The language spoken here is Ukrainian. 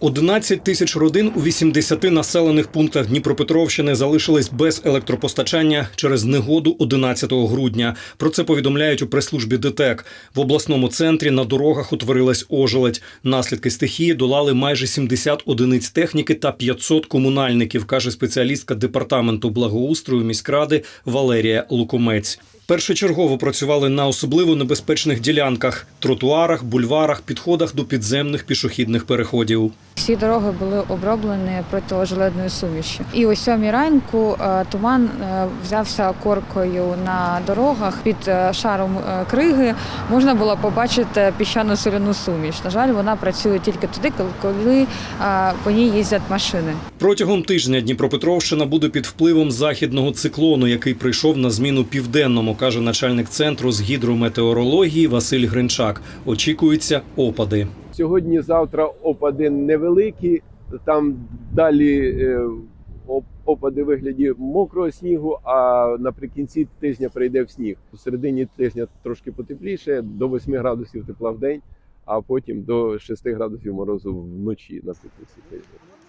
11 тисяч родин у 80 населених пунктах Дніпропетровщини залишились без електропостачання через негоду 11 грудня. Про це повідомляють у прес-службі ДТЕК. В обласному центрі на дорогах утворилась ожеледь. Наслідки стихії долали майже 70 одиниць техніки та 500 комунальників, каже спеціалістка департаменту благоустрою міськради Валерія Лукомець. Першочергово працювали на особливо небезпечних ділянках тротуарах, бульварах, підходах до підземних пішохідних переходів. Всі дороги були оброблені протиожеледною сумішю. І о сьомій ранку е, туман е, взявся коркою на дорогах під е, шаром криги. Можна було побачити піщану соляну суміш. На жаль, вона працює тільки тоді, коли- по ній їздять машини. Протягом тижня Дніпропетровщина буде під впливом західного циклону, який прийшов на зміну південному, каже начальник центру з гідрометеорології Василь Гринчак. Очікуються опади. Сьогодні, завтра опади невеликі. Там далі е, опади вигляді мокрого снігу. А наприкінці тижня прийде в сніг. У середині тижня трошки потепліше, до 8 градусів тепла в день, а потім до 6 градусів морозу вночі наприкінці тижня.